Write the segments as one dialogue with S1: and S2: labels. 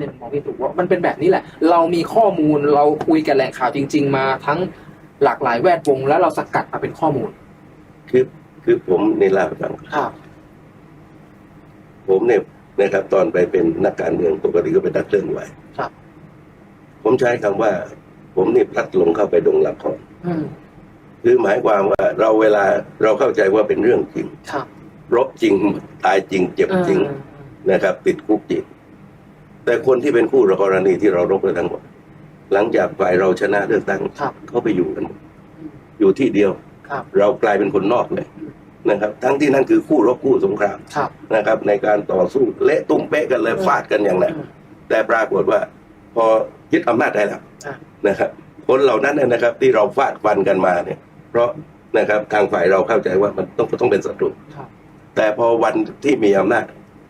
S1: ในมุมมองพี่ตู่ว่ามันเป็นแบบนี้แหละ เรามีข้อมูลเราคุยกับแหล่งข่าวจริง ๆ มาทั้งหลากหลายแวดวงแล้วเราสกัดมาเป็นข้อมูล
S2: คือคือผมในเล่าให้ฟัง
S1: ครับ
S2: ผมเนี่ยนะครับ ตอนไปเป็นนักการเมืองปกติก็เป็นนักเคลื่อนไหว
S1: ครับ
S2: ผมใช้คำว่า ผมนี่พลัดหลงเข้าไปดงละคร
S1: อืม
S2: คือหมายความว่าเราเวลาเราเข้าใจว่าเป็นเรื่องจริง
S1: ครับ
S2: รบจริงตายจริง เจ็บจริง
S1: อืม
S2: นะครับ ติดคุกจริง แต่คนที่เป็นคู่กรณีที่เรารบกันทั้งหมด หลังจากฝ่ายเราชนะเลือกตั้ง
S1: ครับ
S2: เขาไปอยู่กันหมดอยู่ที่เดียว
S1: ครับ
S2: เรากลายเป็นคนนอกเลยนะครับ ทั้งที่นั่นคือคู่รบคู่สงคราม
S1: ครับ
S2: นะครับ ในการต่อสู้เละตุ้มเป๊ะกันเลยฟาดกันอย่างนั้น
S1: อืม
S2: แต่ปรากฏว่า พอยึดอำนาจได้แล้ว
S1: อะ
S2: นะครับ คนเหล่านั้นเนยนะครับ ที่เราฟาดฟันกันมาเนี่ย เพราะนะครับทางฝ่ายเราเข้าใจว่ามันต้องต้องเป็นศัตรู
S1: ครับ
S2: แต่พอวันที่มีอำนาจ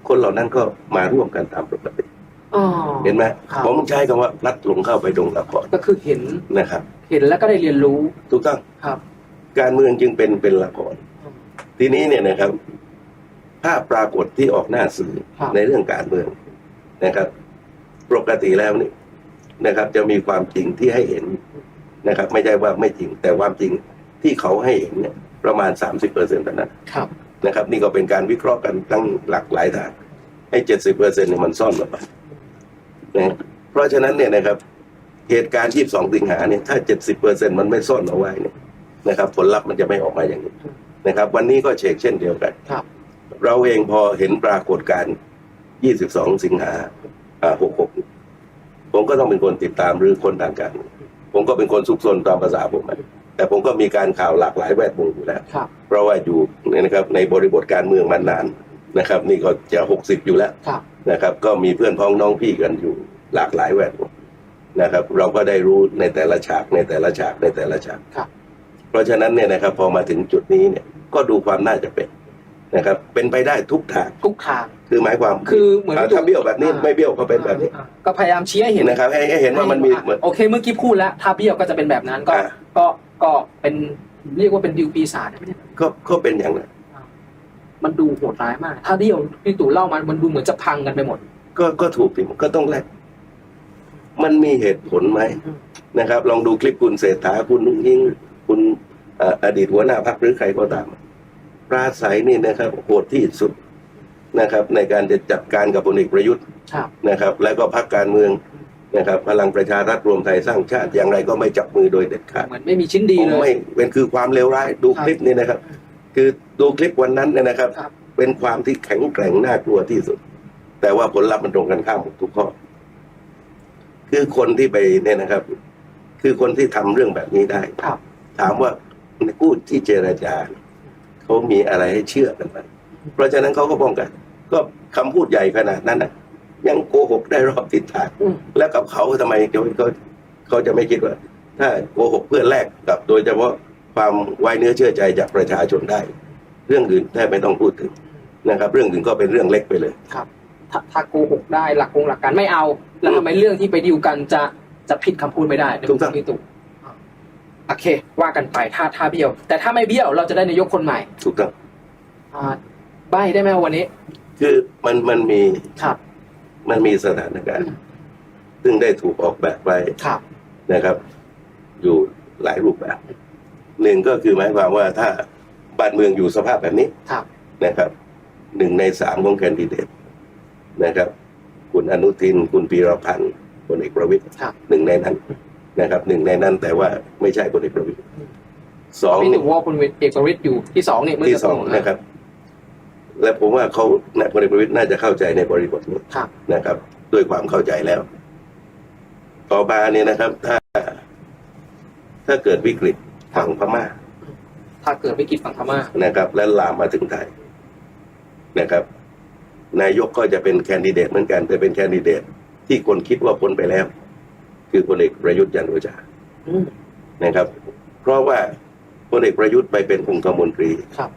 S2: คนเหล่านั้นก็มาร่วมกันตามปกติ
S1: อ๋อ
S2: เห็นไหม
S1: ครับ
S2: ผมใช้คำว่าพลัดหลงเข้าไปดงละคร
S1: ก็คือเห็น
S2: นะครับ
S1: เห็นแล้วก็ได้เรียนรู้
S2: ถูกต้อง
S1: ครับ
S2: การเมืองจึงเป็นเป็นละคร
S1: อืม
S2: ทีนี้เนี่ยนะครับภาพปรากฏที่ออกหน้าสื่อ
S1: ครับ
S2: ในเรื่องการเมืองนะครับ ปกติแล้วนี่นะครับ จะมีความจริงที่ให้เห็นนะครับ ไม่ใช่ว่าไม่จริง แต่ความจริงที่เขาให้เห็นเนี่ย ประมาณสามสิบเปอร์เซ็นต์เท่านั้น
S1: ครับ
S2: นะครับ นี่ก็เป็นการวิเคราะห์กันตั้งหลากหลายทางให้เจ็ดสิบเปอร์เซ็นต์เนี่ยมันซ่อนลงไป นะเพราะฉะนั้นเนี่ยนะครับเหตุการณ์ที่สองสิงหาเนี่ยถ้าเจ็ดสิบเปอร์เซ็นต์มันไม่ซ่อนเอาไว้เนี่ยนะครับ ผลลัพธ์มันจะไม่ออกมาอย่างนี้นะครับ วันนี้ก็เชกเช่นเดียวกัน
S1: ครับ
S2: เราเองพอเห็นปรากฏการณ์ 22 สิงหาอ่า66 ผมก็ต้องเป็นคนติดตามหรือคนทางการ ผมก็เป็นคนซุกซนตามภาษาผมอะแต่ผมก็มีการข่าวหลากหลายแวดวงอยู่แล้ว
S1: ครับ
S2: เพราะว่าอยู่นะครับในบริบทการเมืองมานานนะครับ นี่ก็จะ 60 อยู่แล้ว
S1: ครับ
S2: นะครับ ก็มีเพื่อนพ้องน้องพี่กันอยู่หลากหลายแวดวงนะครับ เราก็ได้รู้ในแต่ละฉากในแต่ละฉากในแต่ละฉาก
S1: ครับ
S2: เพราะฉะนั้นเนี่ยนะครับ พอมาถึงจุดนี้เนี่ยก็ดูความน่าจะเป็นนะครับ เป็นไปได้ทุกทาง
S1: ทุกทาง
S2: คือหมายความ
S1: คือเหมือน
S2: อ่าถ้าเบี้ยวแบบนี้
S1: อ่า
S2: ไม่เบี้ยวก็เป็นแบบนี้
S1: อ่าก็พยายามชี้ให้เห็น
S2: นะครับให้ให้เห็นว่ามันมีเหมือน
S1: โอเคเมื่อกี้พูดแล้วถ้าเบี้ยวก็จะเป็นแบบนั้นก็
S2: อ่า
S1: ก็ก็เป็นเรียกว่าเป็นดิวปีศาจได้ไหมเนี่ย
S2: ก็ก็เป็นอย่างนั้น
S1: มันดูโหดร้ายมาก ถ้าเบี้ยวพี่ตู่เล่ามันมันดูเหมือนจะพังกันไปหมด
S2: ก็ก็ถูกที่ก็ต้องแลกมันมีเหตุผลไหม
S1: อืม
S2: นะครับ ลองดูคลิปคุณเศรษฐาคุณนุ้งยิงคุณเอ่ออดีตหัวหน้าพรรคหรือใครก็ตามปราศัยนี่นะครับโหดที่สุดนะครับ ในการจะจัดการกับพลเอกประยุทธ์
S1: ครับ
S2: นะครับ แล้วก็พรรคการเมืองนะครับ พลังประชารัฐรวมไทยสร้างชาติอย่างไรก็ไม่จับมือโดยเด็ดขาด
S1: เหมือนไม่มีชิ้นดี
S2: ผม
S1: เล
S2: ไม่
S1: ย
S2: เป็นคือความเลวร้ายดู
S1: ครับ
S2: คลิปนี้นะครับ คือดูคลิปวันนั้นเนี่ยนะครับ
S1: ครับ
S2: เป็นความที่แข็งแกร่งน่ากลัวที่สุด แต่ว่าผลลัพธ์มันตรงกันข้ามหมดทุกข้อ คือคนที่ไปเนี่ยนะครับ คือคนที่ทำเรื่องแบบนี้ได้
S1: ครับ
S2: ถามว่าในกู้ที่เจรจาเขามีอะไรให้เชื่อกันไหมเพราะฉะนั้นเขาก็ป้องกัน ก็คำพูดใหญ่ขนาดนั้นนะยังโกหกได้รอบทิศทาง
S1: อืม
S2: แล้วกับเขาทำไมเขาเขาเขาจะไม่คิดว่า ถ้าโกหกเพื่อแลกกับโดยเฉพาะ ความไว้เนื้อเชื่อใจจากประชาชนได้ เรื่องอื่นแทบไม่ต้องพูดถึงนะครับ เรื่องอื่นก็เป็นเรื่องเล็กไปเลย
S1: ครับถ้าถ้าโกหกได้หลักคงหลักการไม่เอา แล้วทำไมเรื่องที่ไปดิวกันจะจะผิดคำพูดไม่ได้ในมุมขพี่ตู่อ่าโอเค ว่ากันไปถ้าถ้าเบี้ยว แต่ถ้าไม่เบี้ยวเราจะได้นายกคนใหม่
S2: ถูกต้อง
S1: อ่าใบได้ไหมวันนี้
S2: คือมันมันมี
S1: ครับ
S2: มันมีสถานการณ์ซึ่งได้ถูกออกแบบไว้
S1: ครับ
S2: นะครับ อยู่หลายรูปแบบ หนึ่งก็คือหมายความว่าถ้าบ้านเมืองอยู่สภาพแบบนี้
S1: ครับ
S2: นะครับหนึ่งในสามของแคนดิเดตนะครับ คุณอนุทิน คุณปีรพันธ์พลเอกประวิตย
S1: ครับ
S2: หนึ่งในนั้นนะครับหนึ่งในนั้นแต่ว่าไม่ใช่พลเอกประวิตยสอง
S1: พี่ตู่ว่าคุณเอกประวิตยอยู่ที่สองนี่เมื่อ
S2: ที่
S1: สัก
S2: ส
S1: ค
S2: อง
S1: รู่
S2: นะครับ และผมว่าเขานายพลเอกประวิตยน่าจะเข้าใจในบริบทนี้
S1: ครับ
S2: นะครับ ด้วยความเข้าใจแล้ว ต่อมาเนี่ยนะครับ ถ้า ถ้าเกิดวิกฤต ฝั่งพม่า
S1: ถ้าเกิดวิกฤตฝั่งพม่า
S2: นะครับ และลามมาถึงไทยนะครับ นายกก็จะเป็นแคนดิเดตเหมือนกันแต่เป็นแคนดิเดตที่คนคิดว่าพ้นไปแล้ว คือพลเอกประยุทธ์จันทร์โอชา
S1: อืม
S2: นะครับ เพราะว่าพลเอกประยุทธ์ไปเป็นองคมนตรี
S1: ครับ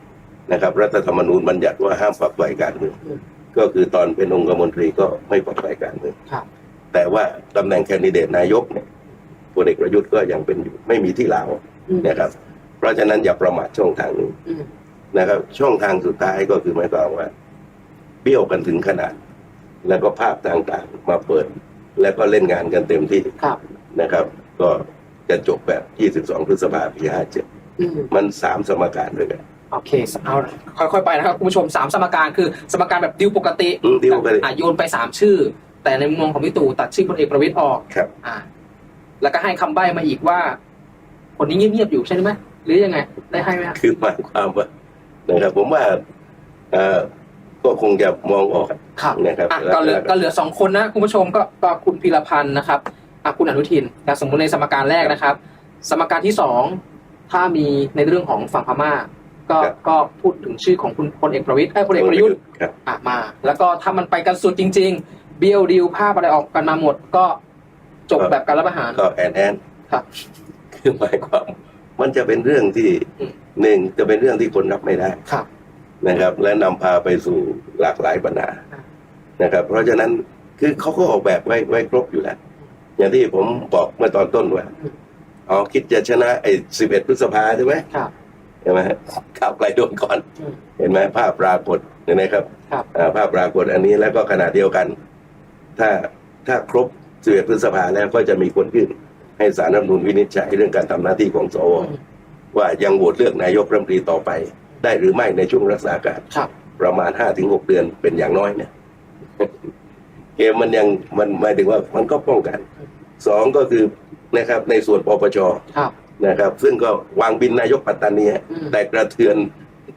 S2: นะครับ รัฐธรรมนูญบัญญัติว่าห้ามฝักใฝ่การเมือง
S1: อืม
S2: ก็คือตอนเป็นองคมนตรีก็ไม่ฝักใฝ่การเมือง
S1: ครับ
S2: แต่ว่าตำแหน่งแคนดิเดตนายกเนี่ยพลเอกประยุทธ์ก็ยังเป็นอยู่ไม่มีที่ลาว
S1: อืม
S2: นะครับ เพราะฉะนั้นอย่าประมาทช่องทางนี้
S1: อืม
S2: นะครับ ช่องทางสุดท้ายก็คือหมายความว่าเบี้ยวกันถึงขนาด แล้วก็ภาพต่างๆมาเปิด แล้วก็เล่นงานกันเต็มที่
S1: ครับ
S2: นะครับ ก็จะจบแบบ 22 พฤษภาคมปี
S1: อืม
S2: 57มันสามสมการด้วยกัน
S1: โอเคเอาค่อยๆไปนะครับคุณผู้ชมสามสมการคือสมการแบบดิวปกติ
S2: อืมดิวปกติ
S1: อะโยนไปสามชื่อ แต่ในมุมมองของพี่ตู่ตัดชื่อพลเอกประวิตยออก
S2: ครับ
S1: อ่าแล้วก็ให้คำใบ้มาอีกว่า คนนี้เงียบๆอยู่ใช่ไหมหรือยังไง ได้ให้ไหมครับ
S2: คือหมายความว่านะครับผมว่าเอ่อก็คงจะมองออก
S1: ครับ
S2: นะครับ
S1: อะ
S2: แล้ว
S1: ก็เหลือ
S2: แล้ว
S1: ก็เหลือสองคนนะคุณผู้ชมก็ก็คุณพีรพันธ์นะครับอะคุณอนุทินแต่สมมติในสมการแรกนะครับ สมการที่สองถ้ามีในเรื่องของฝั่งพม่า ก็ก็พูดถึงชื่อของคุณพลเอกประวิตยเอ้ยพลเอกประยุทธ์
S2: ครับ
S1: อะมา แล้วก็ถ้ามันไปกันสุดจริง ๆ เบียวดิวภาพอะไรออกกันมาหมด ก็จบแบบการรับอาหาร
S2: ก็แอนแอน
S1: ครับ
S2: คือหมายความมันจะเป็นเรื่องที่
S1: อืม
S2: หนึ่งจะเป็นเรื่องที่คนรับไม่ได้
S1: ครับ
S2: นะครับ และนำพาไปสู่หลากหลายปัญหา
S1: อ่า
S2: นะครับ เพราะฉะนั้นคือเขาก็ออกแบบไว้ไว้ครบอยู่แล้ว อย่างที่ผมบอกเมื่อตอนต้นว่าอ๋อคิดจะชนะไอ้สิบเอ็ดพฤษภาใช่ไหม
S1: ครับ
S2: ใช่ไหมข่าวไกลโดนก่อน
S1: อืม
S2: เห็นไหมภาพปรากฏเห็นไหมครับ
S1: ครับ
S2: อ่าภาพปรากฏอันนี้แล้วก็ขณะเดียวกัน ถ้าถ้าครบสิบเอ็ดพฤษภาแล้วก็จะมีคนยื่น ให้สารรัฐธรรมนูญวินิจฉัยเรื่องการทำหน้าที่ของสว
S1: อืม
S2: ว่ายังโหวตเลือกนายกรัฐมนตรีต่อไป ได้หรือไม่ในช่วงรักษาการ
S1: ครับ
S2: ประมาณห้าถึงหกเดือนเป็นอย่างน้อยเนี่ยเกมมันยังมันหมายถึงว่ามันก็ป้องกันสองก็คือนะครับ ในส่วนปปช
S1: ครับ
S2: นะครับ ซึ่งก็วางบินนายกปัตตานี
S1: อืม
S2: แต่กระเทือน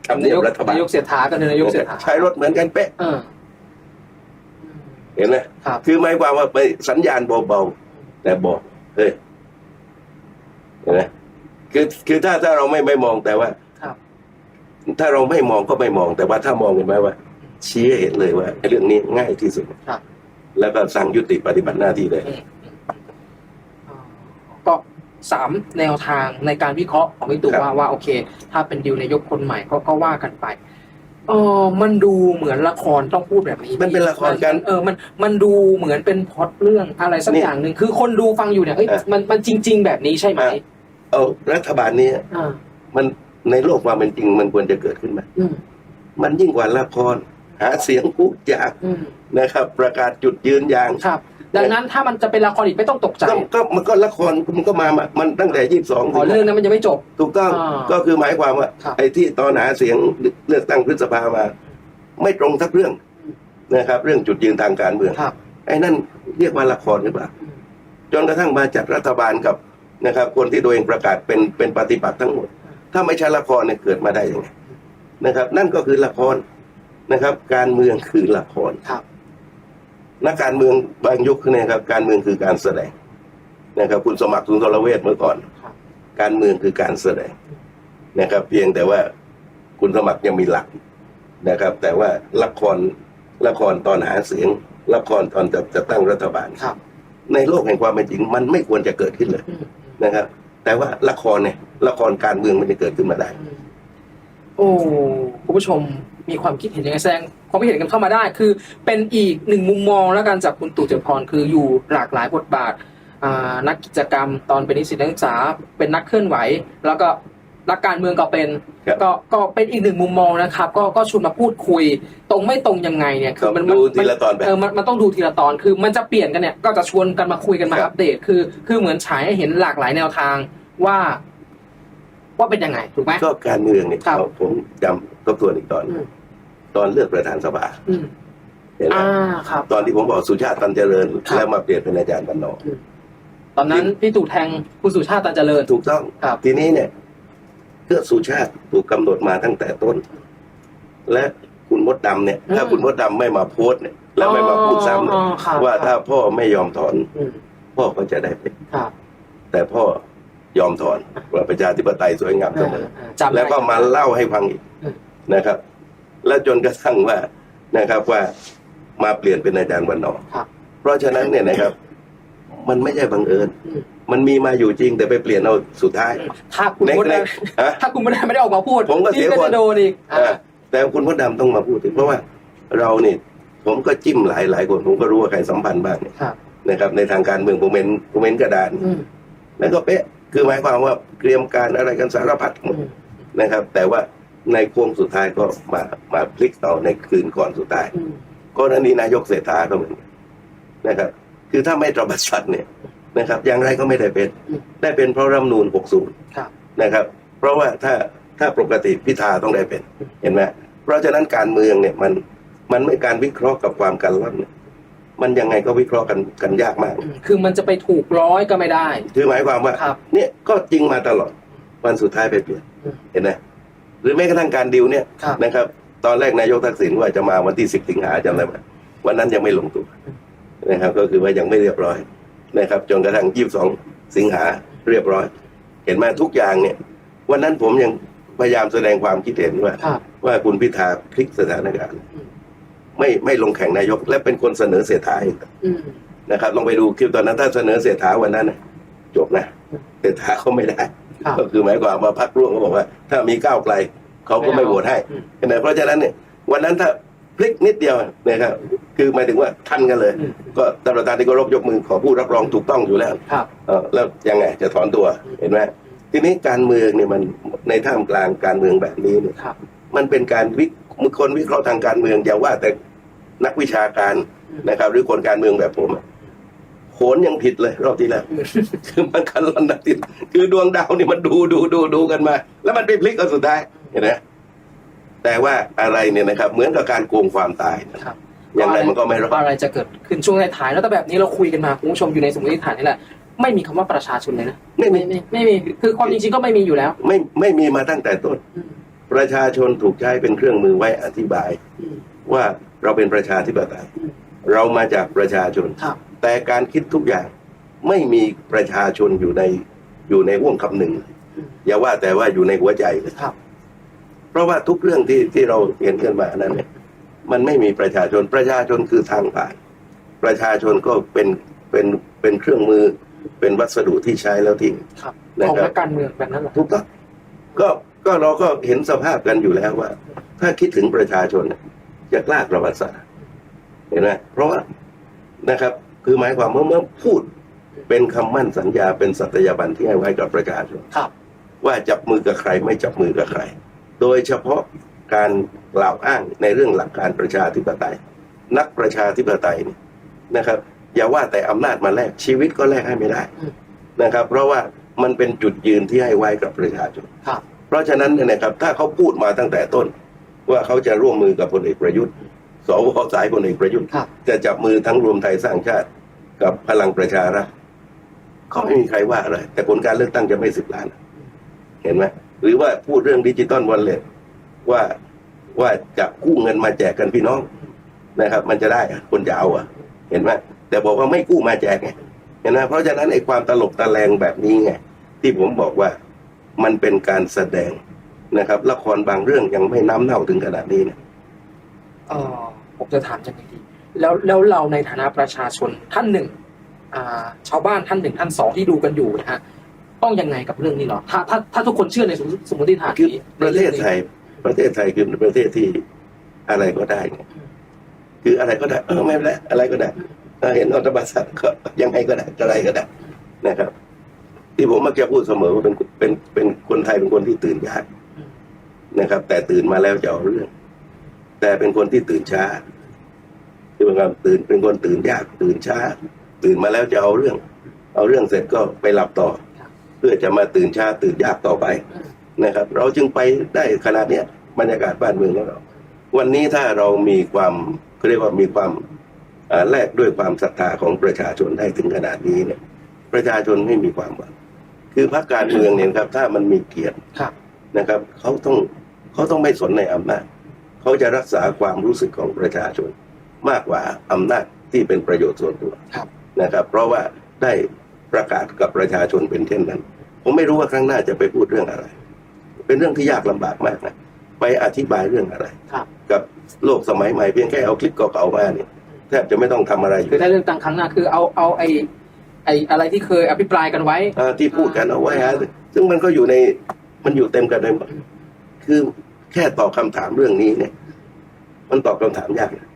S2: ทำเนี
S1: นาย
S2: ยบ
S1: ก
S2: รัฐบาล
S1: นายกเสียถากันเลยนายกเสียถา
S2: ใช้รถเหมือนกันเป๊ะ
S1: เออ
S2: เห็นไหม
S1: ครับ
S2: คือหมายความว่าไปสัญญาณเบาๆแต่บอกเฮ้ยเห็นไหมคือคือถ้าถ้าเราไม่ไม่มองแต่ว่า
S1: ครับ
S2: ถ้าเราไม่มองก็ไม่มองแต่ว่าถ้ามองเห็นไหมว่า ชี้ให้เห็นเลยว่าเรื่องนี้ง่ายที่สุด
S1: ครับ
S2: แล้วก็สั่งยุติปฏิบัติหน้าที่เลย
S1: อืมอืมก็สามแนวทางในการวิเคราะห์ของพี่ตู่
S2: ครับ
S1: ว่าว่าโอเค ถ้าเป็นดิวนายกคนใหม่ก็ก็ว่ากันไปเออมันดูเหมือนละครต้องพูดแบบนี้
S2: มันเป็นละครกัน
S1: เออมันมันดูเหมือนเป็นพล็อตเรื่องอะไรสัก
S2: นี่
S1: อย่างหนึ่งคือคนดูฟังอยู่เนี่ยเอ้ย
S2: อะ
S1: มันมันจริง ๆ แบบนี้ใช่ไหม
S2: อะ เอารัฐบาลนี้
S1: อ่า
S2: มันในโลกความเป็นจริงมันควรจะเกิดขึ้นไหม
S1: อืม
S2: มันยิ่งกว่าละครหาเสียงพูดจา
S1: อืม
S2: นะครับ ประกาศจุดยืนอย่าง
S1: ครับ ดังนั้นถ้ามันจะเป็นละครอีกไม่ต้องตกใจ
S2: ก็ก็มันก็ละครมันก็มามามันตั้งแต่ยี่สิบสอง
S1: อ๋อเรื่องนั้นมันยังไม่จบ
S2: ถูกต้อง
S1: อ่า
S2: ก็คือหมายความว่า
S1: ครับ
S2: ไอ้ที่ตอนหาเสียงเลือกตั้งพฤษภามา ไม่ตรงทักเรื่องนะครับ เรื่องจุดยืนทางการเมือง
S1: ครับ
S2: ไอ้นั่นเรียกว่าละครหรือเปล่า
S1: อืม
S2: จนกระทั่งมาจัดรัฐบาลกับ นะครับ คนที่ตัวเองประกาศเป็นเป็นปฏิปักษ์ทั้งหมด ถ้าไม่ใช่ละครเนี่ยเกิดมาได้ยังไงนะครับ นั่นก็คือละครนะครับ การเมืองคือละคร
S1: ครับ
S2: นักการเมืองบางยุคเนี่ยครับ การเมืองคือการแสดงนะครับ คุณสมัครสุนทรเวชเมื่อก่อน
S1: ครับ
S2: การเมืองคือการแสดงนะครับ เพียงแต่ว่าคุณสมัครยังมีหลักนะครับ แต่ว่าละครละครตอนหาเสียง ละครตอนจะจะตั้งรัฐบาล
S1: ครับ
S2: ในโลกแห่งความเป็นจริง มันไม่ควรจะเกิดขึ้นเลย
S1: อืม
S2: นะครับ แต่ว่าละครเนี่ยละครการเมืองมันจะเกิดขึ้นมาได้
S1: โอ้คุณผู้ชมมีความคิดเห็นยังไงแสดงความคิดเห็นกันเข้ามาได้ คือเป็นอีกหนึ่งมุมมองแล้วกันจากคุณตู่เจริญพรคืออยู่หลากหลายบทบาทอ่านักกิจกรรมตอนเป็นนิสิตนักศึกษาเป็นนักเคลื่อนไหว แล้วก็ นักการเมืองก็เป็น
S2: ครับ
S1: ก็ก็เป็นอีกหนึ่งมุมมองนะครับ ก็ก็ชวนมาพูดคุย ตรงไม่ตรงยังไงเนี่ยคือมัน
S2: ดู
S1: มัน
S2: ทีละตอนไป
S1: เออมันมันต้องดูทีละตอนคือมันจะเปลี่ยนกันเนี่ยก็จะชวนกันมาคุยกันมา
S2: ครับ
S1: อัปเดตคือคือเหมือนฉายให้เห็นหลากหลายแนวทางว่า ว่าเป็นยังไงถูกไหม
S2: ก็การเมืองเนี่ย
S1: ครับ
S2: เอาผมจำทบทวนอีกตอน
S1: อืม
S2: ตอนเลือกประธานสภา
S1: อืม
S2: เห็นไหม
S1: อ่าครับ
S2: ตอนที่ผมบอกสุชาติตันเจริญ
S1: ครับ
S2: แล้วมาเปลี่ยนเป็นอาจารย์บรรณอ
S1: ตอนนั้นพี่ตู่แทงคุณสุชาติตันเจริญ
S2: ถูกต้อง
S1: ครับ
S2: ทีนี้เนี่ย เพื่อสุชาติถูกกำหนดมาตั้งแต่ต้น และคุณมดดำเนี่ย ถ้า
S1: อืม
S2: คุณมดดำไม่มาโพสต์เนี่ยแล้วไม่มาพูดซ้ำเนี่ย
S1: อ๋อครับ
S2: ว่าถ้าพ่อไม่ยอมถอน
S1: อืม
S2: พ่อก็จะได้เป็น
S1: ครับ
S2: แต่พ่อยอมถอนว่าประชาธิปไตยสวยงามเสมอ
S1: อ่าจำได้
S2: แล้วก็มาเล่าให้ฟังอีก
S1: อืม
S2: นะครับ แล้วจนกระทั่งว่านะครับว่ามาเปลี่ยนเป็นอาจารย์วันนอร์
S1: ครับ
S2: เพราะฉะนั้นเนี่ยนะครับ มันไม่ใช่บังเอิญ
S1: อืม
S2: มันมีมาอยู่จริงแต่ไปเปลี่ยนเอาสุดท้าย
S1: ถ้าคุณ
S2: ใน
S1: มด
S2: ใน
S1: ด
S2: ฮะำ
S1: ถ้าคุณมดดำไม่ได้ออกมาพูด
S2: ผมก็เสีย
S1: นี่
S2: คน
S1: จะโดนอีก
S2: เออแต่คุณพดดำต้องมาพูดถึงเพราะว่าเราเนี่ยผมก็จิ้มหลายหลายคนผมก็รู้ว่าใครสัมพันธ์บ้างเนี่ย
S1: ครับ
S2: นะครับ ในทางการเมืองผมเห็นผมเห็นกระดาน
S1: อืม
S2: แล้วก็เป๊ะคือหมายความว่าเตรียมการอะไรกันสารพัดหม
S1: อื
S2: ด
S1: ม
S2: นะครับ แต่ว่าในโค้งสุดท้ายก็มามาพลิกต่อในคืนก่อนสุดท้าย
S1: อืม
S2: กรณีนายกเศรษฐาก็เหมือนกันนะครับ คือถ้าไม่ตระบัดสัตว์เนี่ยนะครับ อย่างไรก็ไม่ได้เป็น
S1: อืม
S2: ได้เป็นเพราะรัฐธรรมนูล60
S1: ครับ
S2: นะครับ เพราะว่าถ้าถ้าปกติพิธาต้องได้เป็น เห็นไหมเพราะฉะนั้นการเมืองเนี่ยมันมันไม่การวิเคราะห์กับความกันล่อนเนี่ยมันยังไงก็วิเคราะห์กันกันยากมาก
S1: อืมคือมันจะไปถูกร้อยก็ไม่ได้
S2: คือหมายความว่า
S1: ครับ
S2: เนี่ยก็จริงมาตลอดวันสุดท้ายไปเปลี่ยน
S1: อืม
S2: เห็นไหมหรือแม้กระทั่งการดิวเนี่ย
S1: ครับ
S2: นะครับ ตอนแรกนายกทักษิณว่าจะมาวันที่สิบสิงหาจำได้ไหมวันนั้นยังไม่ลงตัว นะครับ ก็คือว่ายังไม่เรียบร้อยนะครับจนกระทั่งยี่สิบสองสิงหาเรียบร้อย เห็นไหมทุกอย่างเนี่ยวันนั้นผมยังพยายามแสดงความคิดเห็นว่า
S1: ครับ
S2: ว่าคุณพิธาพลิกสถานการณ์
S1: อืม
S2: ไม่ไม่ลงแข่งนายก และเป็นคนเสนอเศรษฐาเอง
S1: อืม
S2: นะครับลองไปดูคลิปตอนนั้นถ้าเสนอเศรษฐาวันนั้นนะจบนะเศรษฐาเขาไม่ได้
S1: ครับ
S2: ก็คือหมายความว่าพรรคร่วมเขาบอกว่า ถ้ามีก้าวไกลเขาก็ไม่โหวตให้
S1: อืม
S2: เห็นไหมเพราะฉะนั้นเนี่ยวันนั้นถ้า พลิกนิดเดียวนะครับคือหมายถึงว่าทันกันเลย
S1: อืม
S2: ก็ท่านประธานที่เคารพยกมือขอผู้รับรองถูกต้องอยู่แล้ว
S1: ครับ
S2: เออแล้วยังไงจะถอนตัวเห็นไหมทีนี้การเมืองเนี่ยมันในท่ามกลางการเมืองแบบนี้เนี่ย
S1: ครับ
S2: มันเป็นการวิมือคนวิเคราะห์ทางการเมืองอย่าว่าแต่นักวิชาการ
S1: อืม
S2: นะครับ หรือคนการเมืองแบบผมอะโหนยังผิดเลย รอบที่แล้ว
S1: อืม
S2: คือมันคันลอนนักติดคือดวงดาวนี่มันดูดูดูดูกันมา แล้วมันไปพลิกกันสุดท้ายเห็นไหม แต่ว่าอะไรเนี่ยนะครับ เหมือนกับการโกงความตายนะครับ อย่างไรมันก็ไม่รอด
S1: ว่าอะไรจะเกิดขึ้นช่วงท้ายๆแล้วแต่แบบนี้เราคุยกันมาคุณผู้ชมอยู่ในสมมติฐานนี่แหละไม่มีคำว่าประชาชนเลยนะ
S2: ไม่มี
S1: ไม่ไม่ไม่มีคือความจริงๆก็ไม่มีอยู่แล้ว
S2: ไม่ไม่มีมาตั้งแต่ต้น
S1: อืม
S2: ประชาชนถูกใช้เป็นเครื่องมือไว้อธิบาย
S1: อืม
S2: ว่าเราเป็นประชาธิปไตย
S1: อืม
S2: เรามาจากประชาชน
S1: ครับ
S2: แต่การคิดทุกอย่างไม่มีประชาชนอยู่ในอยู่ในห่วงคำหนึ่ง
S1: อืม
S2: อย่าว่าแต่ว่าอยู่ในหัวใจเลย
S1: ครับ
S2: เพ ราะว่าทุกเรื่องที่ที่เราเห็นกันมานั้นเนี่ยมันไม่มีประชาชนประชาชนคือทางผ่าน ประชาชนก็เป็นเป็นเป็นเครื่องมือเป็นวัสดุที่ใช้แล้วทิ้ง
S1: ครับ
S2: นะ
S1: ของ
S2: ครับ
S1: นักการเมืองแบบนั้นเหรอ
S2: ทุกต้องก็ก็เราก็เห็นสภาพกันอยู่แล้วว่า ถ้าคิดถึงประชาชนเนี่ยจะกล้าประวัติศาสตร์เห็นไหมเพราะว่านะครับ คือหมายความว่าเมื่อพูดเป็นคำมั่นสัญญาเป็นสัตยาบันที่ให้ไว้กับประชาชน
S1: ครับ
S2: ว่าจับมือกับใครไม่จับมือกับใคร โดยเฉพาะการกล่าวอ้างในเรื่องหลักการประชาธิปไตย นักประชาธิปไตยเนี่ยนะครับ อย่าว่าแต่อำนาจมาแลกชีวิตก็แลกให้ไม่ได้
S1: อืม
S2: นะครับ เพราะว่ามันเป็นจุดยืนที่ให้ไว้กับประชาชน
S1: ครับ
S2: เพราะฉะนั้นเนี่ยนะครับถ้าเขาพูดมาตั้งแต่ต้น ว่าเขาจะร่วมมือกับพลเอกประยุทธ์สวสายพลเอกประยุทธ์
S1: ครับ
S2: จะจับมือทั้งรวมไทยสร้างชาติกับพลังประชารัฐก็ไม่มีใครว่าอะไรแต่ผลการเลือกตั้งจะไม่สิบล้าน เห็นไหม หรือว่าพูดเรื่องดิจิตอลวอลเล็ตว่าว่าจะกู้เงินมาแจกกันพี่น้องนะครับ มันจะได้คนจะเอาอะ เห็นไหมแต่บอกว่าไม่กู้มาแจกไงเห็นไหมเพราะฉะนั้นไอ้ความตลกตะแลงแบบนี้ไงที่ผมบอกว่ามันเป็นการแสดงนะครับ ละครบางเรื่องยังไม่น้ำเน่าถึงขนาดนี้นี่ย
S1: เออผมจะถามอย่างดีแล้วแล้วเราในฐานะประชาชนท่านหนึ่ง อ่า ชาวบ้านท่านหนึ่งท่านสองที่ดูกันอยู่นะฮะ ต้องยังไงกับเรื่องนี้เหรอถ้าถ้าถ้าทุกคนเชื่อในสมมติสมมติฐาน
S2: คือ
S1: นี้
S2: ประเทศไทย ประเทศไทยคือประเทศที่อะไรก็ได้ไงคืออะไรก็ได้เออไม่เป็นไรอะไรก็ได้เออเห็นอัตบัตสัตว์ก็ยังไงก็ได้อะไรก็ได้นะครับ ที่ผมมักจะพูดเสมอว่าเป็นเป็นเป็นคนไทยเป็นคนที่ตื่นยากนะครับ แต่ตื่นมาแล้วจะเอาเรื่อง แต่เป็นคนที่ตื่นช้าที่เป็นการตื่นเป็นคนตื่นยากตื่นช้า ตื่นมาแล้วจะเอาเรื่อง เอาเรื่องเสร็จก็ไปหลับต่อเพื่อจะมาตื่นช้าตื่นยากต่อไป
S1: อืม
S2: นะครับ เราจึงไปได้ขนาดเนี้ยบรรยากาศบ้านเมืองของเรา วันนี้ถ้าเรามีความเขาเรียกว่ามีความอ่าแลกด้วยความศรัทธาของประชาชนได้ถึงขนาดนี้เนี่ย ประชาชนไม่มีความหวังคือพรรคการเมืองเนี่ยครับ ถ้ามันมีเกียรติ
S1: ครับ
S2: นะครับเขาต้องเขาต้องไม่สนในอำนาจเขาจะรักษาความรู้สึกของประชาชน มากกว่าอำนาจที่เป็นประโยชน์ส่วนตัว
S1: ครับ
S2: นะครับ เพราะว่าได้ประกาศกับประชาชนเป็นเช่นนั้น ผมไม่รู้ว่าครั้งหน้าจะไปพูดเรื่องอะไร เป็นเรื่องที่ยากลำบากมากนะไปอธิบายเรื่องอะไร
S1: ครับ
S2: กับโลกสมัยใหม่เพียงแค่เอาคลิปเก่าๆมาเนี่ยแทบจะไม่ต้องทำอะไรอยู่
S1: คือถ้าเรื่องตั้งครั้งหน้าคือเอาเอาไอไออะไรที่เคยอภิปรายกันไว้
S2: อ่าที่พูดกันเอาไว้ฮะซึ่งมันก็อยู่ในมันอยู่เต็มกันเลยหมดคือแค่ตอบคำถามเรื่องนี้เนี่ย มันตอบคำถามยากนะ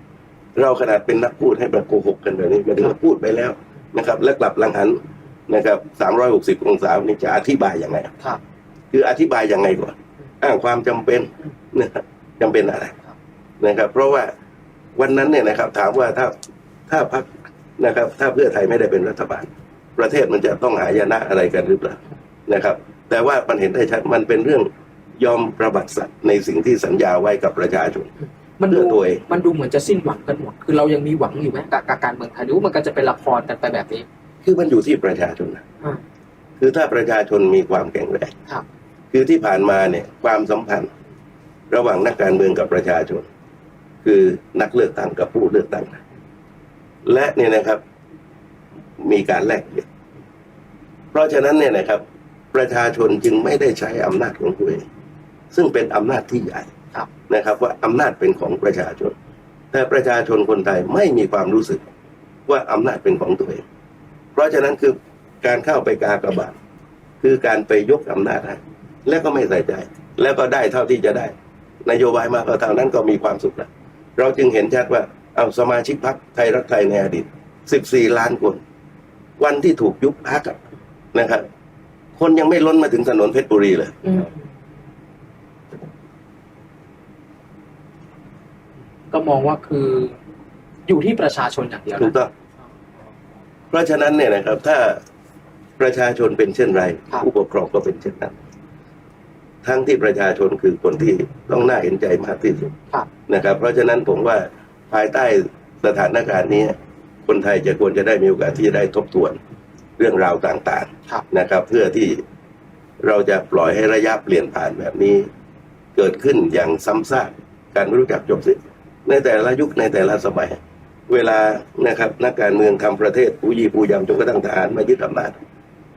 S2: เราขนาดเป็นนักพูดให้แบบโกหกกันแบบนี้หมายถึงว่าพูดไปแล้วนะครับ แล้วกลับหลังหัน นะครับสามร้อยหกสิบองศานี่จะอธิบายยังไง
S1: ครับ
S2: คืออธิบายยังไงก่อนอ้างความจำเป็นนะครับจำเป็นอะไร
S1: ครับ
S2: นะครับ เพราะว่าวันนั้นเนี่ยนะครับ ถามว่าถ้าถ้าพักนะครับ ถ้าเพื่อไทยไม่ได้เป็นรัฐบาล ประเทศมันจะต้องหายนะอะไรกันหรือเปล่านะครับ แต่ว่ามันเห็นได้ชัดมันเป็นเรื่องยอมประบัติสัตว์ในสิ่งที่สัญญาไว้กับประชาชน
S1: มันดู
S2: เพื่อตัวเอง
S1: มันดูเหมือนจะสิ้นหวังกันหมด คือเรายังมีหวังอยู่ไหมกับกับการเมืองไทยหรือว่ามันก็จะเป็นละครกันไปแบบนี้
S2: คือมันอยู่ที่ประชาชนนะ
S1: อ่า
S2: คือถ้าประชาชนมีความแข็งแรง
S1: ครับ
S2: คือที่ผ่านมาเนี่ยความสัมพันธ์ ระหว่างนักการเมืองกับประชาชน คือนักเลือกตั้งกับผู้เลือกตั้งนะและเนี่ยนะครับ มีการแลกเปลี่ยนเพราะฉะนั้นเนี่ยนะครับ ประชาชนจึงไม่ได้ใช้อำนาจของตัวเองซึ่งเป็นอำนาจที่ใหญ่
S1: ครับ
S2: นะครับ ว่าอำนาจเป็นของประชาชน แต่ประชาชนคนไทยไม่มีความรู้สึกว่าอำนาจเป็นของตัวเอง เพราะฉะนั้นคือการเข้าไปกากบาทคือการไปยกอำนาจให้และก็ไม่ใส่ใจ แล้วก็ได้เท่าที่จะได้ นโยบายมาก็เท่านั้นก็มีความสุขแล้วเราจึงเห็นชัดว่าเอาสมาชิกพรรคไทยรักไทยในอดีต 14 ล้านคน วันที่ถูกยุบพรรคอะนะครับ คนยังไม่ล้นมาถึงถนนเพชรบุรีเลย
S1: อืมก็มองว่าคืออยู่ที่ประชาชนอย่างเดียว
S2: ถูก
S1: นะ
S2: ต้อง เพราะฉะนั้นเนี่ยนะครับ ถ้าประชาชนเป็นเช่นไรผู้ปกครองก็เป็นเช่นนั้น ทั้งที่ประชาชนคือคนที่ต้องน่าเห็นใจมากที่สุด
S1: ครับ
S2: นะครับ เพราะฉะนั้นผมว่าภายใต้สถานการณ์นี้ คนไทยจะควรจะได้มีโอกาสที่จะได้ทบทวนเรื่องราวต่าง
S1: ครับ
S2: ๆนะครับ เพื่อที่เราจะปล่อยให้ระยะเปลี่ยนผ่านแบบนี้ เกิดขึ้นอย่างซ้ำซากการไม่รู้จักจบสิ้นในแต่ละยุคในแต่ละสมัย เวลานะครับนักการเมืองทำประเทศปูยีปูยำจนกระทั่งทหารมายึดอำนาจ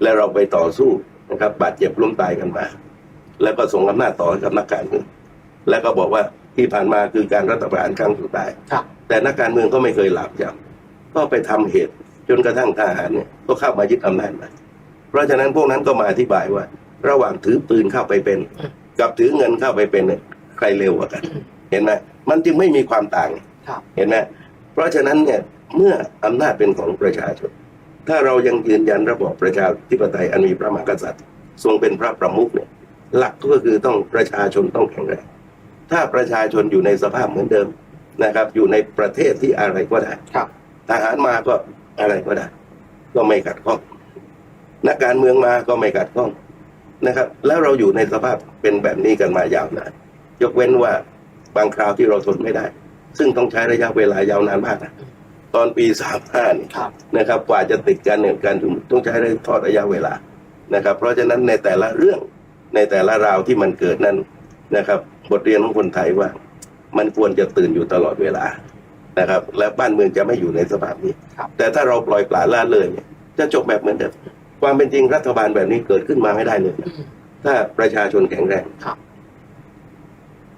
S2: และเราไปต่อสู้นะครับ บาดเจ็บล้มตายกันมา แล้วก็ส่งอำนาจต่อให้กับนักการเมืองแล้วก็บอกว่าที่ผ่านมาคือการรัฐประหารครั้งสุดท้าย
S1: ครับ
S2: แต่นักการเมืองก็ไม่เคยหลับจำก็ไปทำเหตุจนกระทั่งทหารเนี่ยก็เข้ามายึดอำนาจมาเพราะฉะนั้นพวกนั้นก็มาอธิบายว่า ระหว่างถือปืนเข้าไปเป็น กับถือเงินเข้าไปเป็นเนี่ยใครเร็วกว่ากัน เห็นไหมมันจึงไม่มีความต่าง
S1: ครับ
S2: เห็นไหม เพราะฉะนั้นเนี่ยเมื่ออำนาจเป็นของประชาชน ถ้าเรายังยืนยันระบอบประชาธิปไตยอันมีพระมหากษัตริย์ ทรงเป็นพระประมุขเนี่ยหลักก็คือต้องประชาชนต้องแข็งแรงถ้าประชาชนอยู่ในสภาพเหมือนเดิมนะครับ อยู่ในประเทศที่อะไรก็ได้
S1: ครับ
S2: ทหารมาก็อะไรก็ได้ ก็ไม่ขัดข้องนักการเมืองมาก็ไม่ขัดข้องนะครับ แล้วเราอยู่ในสภาพเป็นแบบนี้กันมายาวนานยกเว้นว่าบางคราวที่เราทนไม่ได้ ซึ่งต้องใช้ระยะเวลายาวนานมากนะตอนปีสามห้านี่
S1: ครับ
S2: นะครับกว่าจะติดกันเนี่ยการชุมนุมต้องใช้ระยะทอดระยะเวลานะครับ เพราะฉะนั้นในแต่ละเรื่องในแต่ละราวที่มันเกิดนั้นนะครับ บทเรียนของคนไทยว่า มันควรจะตื่นอยู่ตลอดเวลานะครับ และบ้านเมืองจะไม่อยู่ในสภาพนี้
S1: ครับ
S2: แต่ถ้าเราปล่อยปละละเลยเนี่ยจะจบแบบเหมือนเดิมความเป็นจริงรัฐบาลแบบนี้เกิดขึ้นมาไม่ได้เลย
S1: อืม
S2: ถ้าประชาชนแข็งแรง
S1: ครับ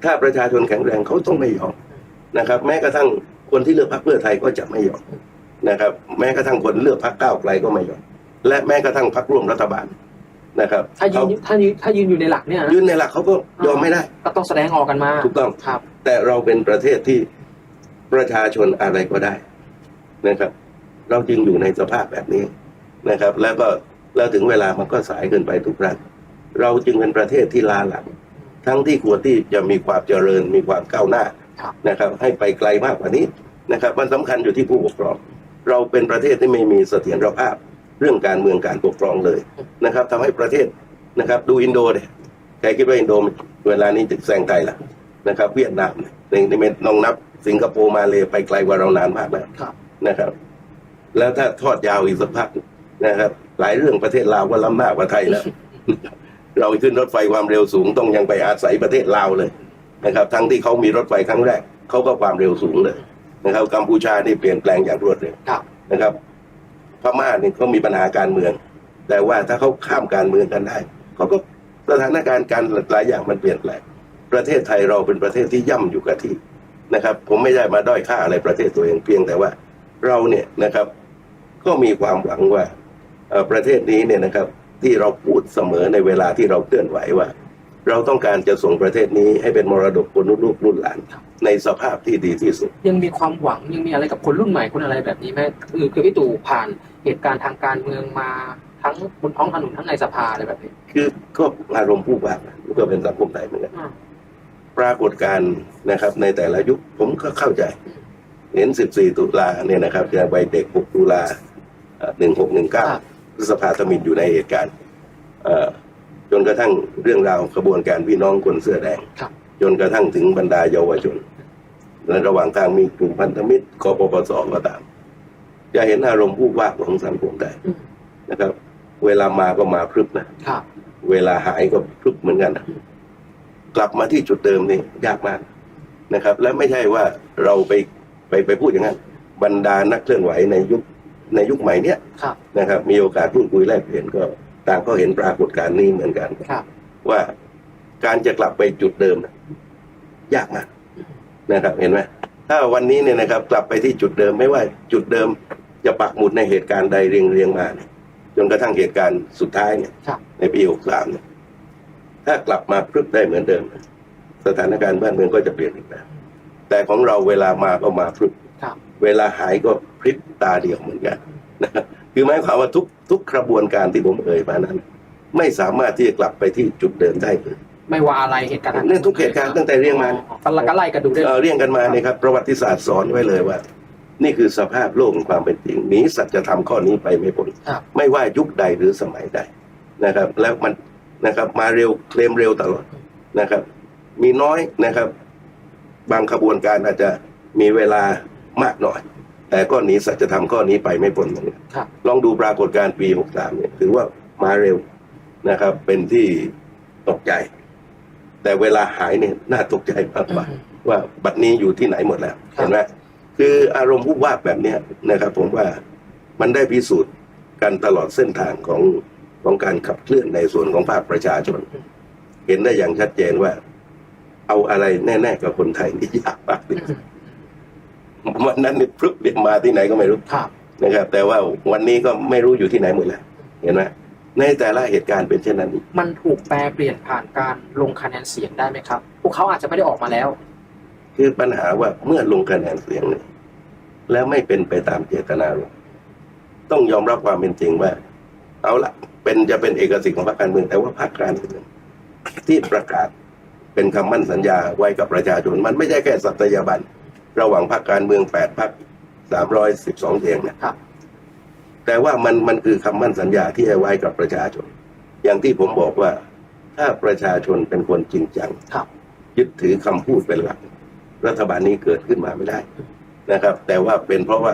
S2: ถ้าประชาชนแข็งแรงเขาต้องไม่ยอม นะครับ แม้กระทั่งคนที่เลือกพรรคเพื่อไทยก็จะไม่ยอมนะครับ แม้กระทั่งคนเลือกพรรคก้าวไกลก็ไม่ยอมและแม้กระทั่งพรรคร่วมรัฐบาลนะครับ
S1: ถ้ายื
S2: เขา
S1: นถ้ายืนถ้ายืนอยู่ในหลักเนี่ยนะ
S2: ยืนในหลักเขาก็ยอมไม่ได้
S1: ก็ต้องแสดงออกกันมา
S2: ถูกต้อง
S1: ครับ
S2: แต่เราเป็นประเทศที่ประชาชนอะไรก็ได้นะครับ เราจึงอยู่ในสภาพแบบนี้นะครับ แล้วก็แล้วถึงเวลามันก็สายเกินไปทุกครั้งเราจึงเป็นประเทศที่ล้าหลัง ทั้งที่ควรที่จะมีความเจริญมีความก้าวหน้า
S1: ครับ
S2: นะครับ ให้ไปไกลมากกว่านี้นะครับ มันสำคัญอยู่ที่ผู้ปกครอง เราเป็นประเทศที่ไม่มีเสถียรภาพเรื่องการเมืองการปกครองเลยนะครับทำให้ประเทศนะครับ ดูอินโดเนี่ยใครคิดว่าอินโดเวลานี้จะแซงไทยละนะครับ เวียดนามเนี่ยในในเม็ดน้องนับ สิงคโปร์มาเลยไปไกลกว่าเรานานมากแล้ว
S1: ครับ
S2: นะครับ แล้วถ้าทอดยาวอีกสักพักนะครับ หลายเรื่องประเทศลาวก็ล้ำหน้ากว่าไทยแล้วเราขึ้นรถไฟความเร็วสูงต้องยังไปอาศัยประเทศลาวเลย นะครับทั้งที่เขามีรถไฟครั้งแรกเขาก็ความเร็วสูงเลยนะครับกัมพูชานี่เปลี่ยนแปลงอย่างรวดเร็ว
S1: ครับ
S2: นะครับพม่าเนี่ยเขามีปัญหาการเมือง แต่ว่าถ้าเขาข้ามการเมืองกันได้เขาก็สถานการณ์การหลายอย่างมันเปลี่ยนแปลงประเทศไทยเราเป็นประเทศที่ย่ำอยู่กับที่นะครับ ผมไม่ได้มาด้อยค่าอะไรประเทศตัวเองเพียงแต่ว่าเราเนี่ยนะครับ ก็มีความหวังว่าเอ่อประเทศนี้เนี่ยนะครับ ที่เราพูดเสมอในเวลาที่เราเคลื่อนไหวว่า เราต้องการจะส่งประเทศนี้ให้เป็นมรดกคนลูกรุ่นหลาน ในสภาพที่ดีที่สุด
S1: ยังมีความหวังยังมีอะไรกับคนรุ่นใหม่คนอะไรแบบนี้ไหมคือคือพี่ตู่ผ่านเหตุการณ์ทางการเมืองมาทั้งบนท้องถนนทั้งในสภาอะไรแบบนี้
S2: คือก็อารมณ์ผู้ว่าก็เป็นสังคมไทยเหมือนกัน
S1: อ่า
S2: ปรากฏการณ์นะครับ ในแต่ละยุคผมก็เข้าใจ เห็น 14 ตุลาเนี่ยนะครับจะไปเด็ก 6 ตุลาหนึ่งหกหนึ่งเก้า
S1: ครับ
S2: พฤษภาธมินอยู่ในเหตุการณ์เอ่อ จนกระทั่งเรื่องราวขบวนการพี่น้องคนเสื้อแดง
S1: ครับ
S2: จนกระทั่งถึงบรรดาเยาวชนและระหว่างทางมีกลุ่มพันธมิตรกปปสก็ตาม จะเห็นอารมณ์ผู้ว่าของสังคมได้
S1: อืม
S2: นะครับ เวลามาก็มาพรึบนะ
S1: ครับ
S2: เวลาหายก็พรึบเหมือนกันนะกลับมาที่จุดเดิมนี่ยากมากนะครับ และไม่ใช่ว่าเราไปไปไปพูดอย่างนั้นบรรดานักเคลื่อนไหวในยุคในยุคใหม่เนี้ย
S1: ครับ
S2: นะครับ มีโอกาสพูดคุยแลกเปลี่ยนก็ ต่างก็เห็นปรากฏการณ์นี้เหมือนกัน
S1: ครับ
S2: ว่าการจะกลับไปจุดเดิมนะยากมากนะครับ เห็นไหมถ้าวันนี้เนี่ยนะครับ กลับไปที่จุดเดิมไม่ว่าจุดเดิมจะปักหมุดในเหตุการณ์ใดเรียงเรียงมาเนี่ยจนกระทั่งเหตุการณ์สุดท้ายเนี่ย
S1: ครับ
S2: ในปีหกสามเนี่ยถ้ากลับมาพรึบได้เหมือนเดิม สถานการณ์บ้านเมืองก็จะเปลี่ยนอีกแบบแต่ของเราเวลามาก็มาพรึบ
S1: ครับ
S2: เวลาหายก็พริบตาเดียวเหมือนกันนะครับ คือหมายความว่าทุกทุกกระบวนการที่ผมเอ่ยมานั้น ไม่สามารถที่จะกลับไปที่จุดเดิมได้เลย
S1: ไม่ว่าอะไรเหตุการณ์
S2: เรื่องทุกเหตุการณ์ตั้งแต่เรียงมา
S1: ฟันละก็ไล่กันดูได้
S2: เอ่อเรียงกันมาเนี่ยครับประวัติศาสตร์สอนไว้เลยว่า นี่คือสภาพโลกของความเป็นจริงหนีสัจธรรมข้อนี้ไปไม่พ้น
S1: ครับ
S2: ไม่ว่ายุคใดหรือสมัยใดนะครับ แล้วมันนะครับ มาเร็วเคลมเร็วตลอดนะครับ มีน้อยนะครับ บางขบวนการอาจจะมีเวลามากหน่อย แต่ก็หนีสัจธรรมข้อนี้ไปไม่พ้นเหมือนกัน
S1: ครับ
S2: ลองดูปรากฏการณ์ปี 63 เนี่ยถือว่ามาเร็วนะครับ เป็นที่ตกใจ แต่เวลาหายเนี่ยน่าตกใจมากกว่า
S1: อืม
S2: ว่าบัดนี้อยู่ที่ไหนหมดแล้ว
S1: ครับ
S2: เห็นไหมคืออารมณ์ผู้ว่าบแบบเนี้ยนะครับ ผมว่ามันได้พิสูจน์กันตลอดเส้นทางของของการขับเคลื่อนในส่วนของภาคประชาชน เห็นได้อย่างชัดเจนว่า เอาอะไรแน่ ๆ กับคนไทยนี่ยากมาก
S1: อืม
S2: วันนั้นนี่พรึบเรียกมาที่ไหนก็ไม่รู้
S1: ครับ
S2: นะครับ แต่ว่าวันนี้ก็ไม่รู้อยู่ที่ไหนหมดแล้วเห็นไหมในแต่ละเหตุการณ์เป็นเช่นนั้น
S1: มันถูกแปลเปลี่ยนผ่านการลงคะแนนเสียงได้ไหมครับ พวกเขาอาจจะไม่ได้ออกมาแล้ว
S2: คือปัญหาว่าเมื่อลงคะแนนเสียงเนี่ยแล้วไม่เป็นไปตามเจตนารมณ์ต้องยอมรับความเป็นจริงว่า เอาละเป็นจะเป็นเอกสิทธิ์ของพรรคการเมืองแต่ว่าพรรคการเมืองที่ประกาศเป็นคำมั่นสัญญาไว้กับประชาชนมันไม่ใช่แค่สัตยาบัน ระหว่างพรรคการเมืองแปดพรรคสามร้อยสิบสองเสียงนะครับ แต่ว่ามันมันคือคำมั่นสัญญาที่ให้ไว้กับประชาชน อย่างที่ผมบอกว่าถ้าประชาชนเป็นคนจริงจัง
S1: ครับ
S2: ยึดถือคำพูดเป็นหลัก รัฐบาลนี้เกิดขึ้นมาไม่ได้นะครับ แต่ว่าเป็นเพราะว่า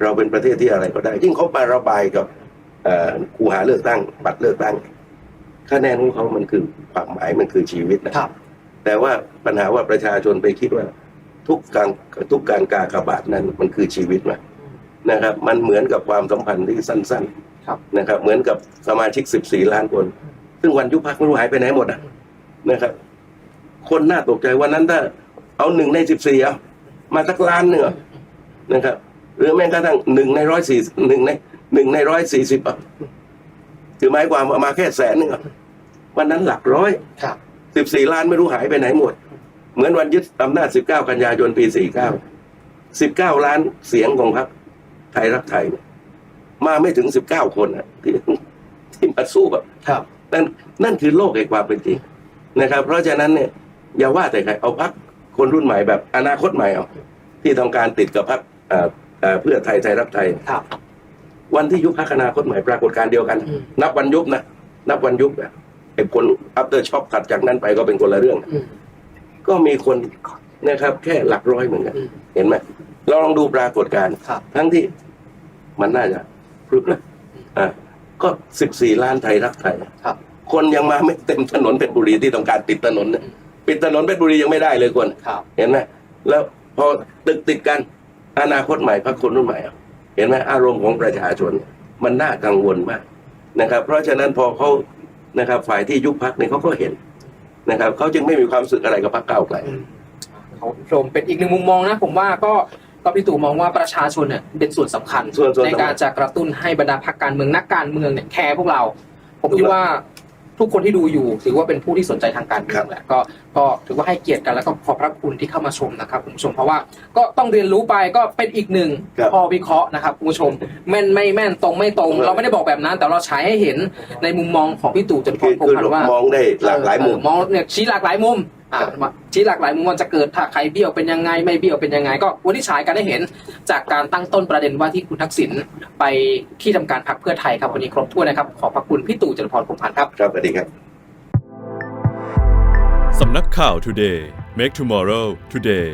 S2: เราเป็นประเทศที่อะไรก็ได้ ยิ่งเขาไประบายกับเอ่อคูหาเลือกตั้งบัตรเลือกตั้งคะแนนของเขามันคือความหมายมันคือชีวิตนะครับ แต่ว่าปัญหาว่าประชาชนไปคิดว่า ทุกการทุกการกากบาทนั้นมันคือชีวิตนะนะครับ มันเหมือนกับความสัมพันธ์ที่สั้น
S1: ครับ
S2: ๆนะครับ เหมือนกับสมาชิก 14 ล้านคน ซึ่งวันยุบพักไม่รู้หายไปไหนหมดอะนะครับ คนน่าตกใจวันนั้นถ้าเอาหนึ่งในสิบสี่เอามาสักล้านหนึ่งอะนะครับ หรือแม้กระทั่งหนึ่งในร้อยสี่หนึ่งในหนึ่งในร้อยสี่สิบอะคือหมายความว่ามาแค่แสนหนึ่งอะวันนั้นหลักร้อย
S1: ครับ
S2: สิบสี่ล้านไม่รู้หายไปไหนหมด เหมือนวันยึดอำนาจสิบเก้ากันยายนปีสี่เก้าสิบเก้าล้านเสียงของพรรคไทยรักไทยเนี่ยมาไม่ถึงสิบเก้าคนอะที่ที่มาสู้แบบ
S1: ครับ
S2: นั่นนั่นคือโลกแห่งความเป็นจริงนะครับ เพราะฉะนั้นเนี่ยอย่าว่าแต่ใครเอาพักคนรุ่นใหม่แบบอนาคตใหม่เอาที่ต้องการติดกับพักเพื่อไทยไทยรักไทย
S1: ครับ
S2: วันที่ยุบพักอนาคตใหม่ปรากฏการณ์เดียวกัน
S1: อืม
S2: นับวันยุบนะนับวันยุบอะไอ้ผล after shock ถัดจากนั้นไปก็เป็นคนละเรื่อง
S1: อืม
S2: ก็มีคนนะครับ แค่หลักร้อยเหมือนกัน
S1: อืม
S2: เห็นไหมเราลองดูปรากฏการณ์
S1: ครับ
S2: ทั้งที่มันน่าจะพรึกนะอ่าก็สิบสี่ล้านไทยรักไทย
S1: ครับ
S2: คนยังมาไม่เต็มถนนเพชรบุรีที่ต้องการปิดถนนเนี่ย
S1: อืม
S2: ปิดถนนเพชรบุรียังไม่ได้เลยคน
S1: ครับ
S2: เห็นไหมแล้วพอตึกติดกันอนาคตใหม่พรรคคนรุ่นใหม่อะเห็นไหมอารมณ์ของประชาชน มันน่ากังวลมากนะครับ เพราะฉะนั้นพอเขานะครับฝ่ายที่ยุบพักเนี่ยเขาก็เห็น นะครับเขาจึงไม่มีความรู้สึกอะไรกับพรรคก้าวไกล
S1: อืมเขาชมเป็นอีกหนึ่งมุมมองนะ ผมว่าก็ก็พี่ตู่มองว่าประชาชนเนี่ยเป็นส่วนสำคัญ
S2: ส่วนส่วน
S1: ใน
S2: สำคัญ
S1: การจะกระตุ้นให้บรรดาพรรคการเมืองนักการเมืองเนี่ยแคร์พวกเรา ผมคิดว่า ทุกคนที่ดูอยู่ ถือว่าเป็นผู้ที่สนใจทางการเมืองแหละก็ก็ถือว่าให้เกียรติกันแล้วก็ขอบพระคุณที่เข้ามาชมนะครับคุณผู้ชมเพราะว่าก็ต้องเรียนรู้ไปก็เป็นอีกหนึ่ง
S2: ครับ
S1: ข้อวิเคราะห์นะครับคุณผู้ชมแม่นไม่แม่นตรงไม่ตรง
S2: ครับ
S1: เราไม่ได้บอกแบบนั้น แต่เราฉายให้เห็นในมุมมองของพี่ตู่จนพ
S2: คือ
S1: รพง
S2: คือ
S1: พันธ์ว่า
S2: มองได้หลากหลายมุม
S1: เออมองเนี่ยชี้หลากหลายมุม อ่าว่าชี้หลากหลายมุมมองจะเกิดถ้าใครเบี้ยวเป็นยังไงไม่เบี้ยวเป็นยังไง ก็วันที่ฉายกันได้เห็นจากการตั้งต้นประเด็นว่าที่คุณทักษิณไปที่ทำการพรรคเพื่อไทยครับวันนี้ครบถ้วนนะครับขอบพระคุณพี่ตู่จตุพรพรหมพันธ์ครับ
S2: ครับสวัสดีครับ
S3: สำนักข่าว Today Make Tomorrow Today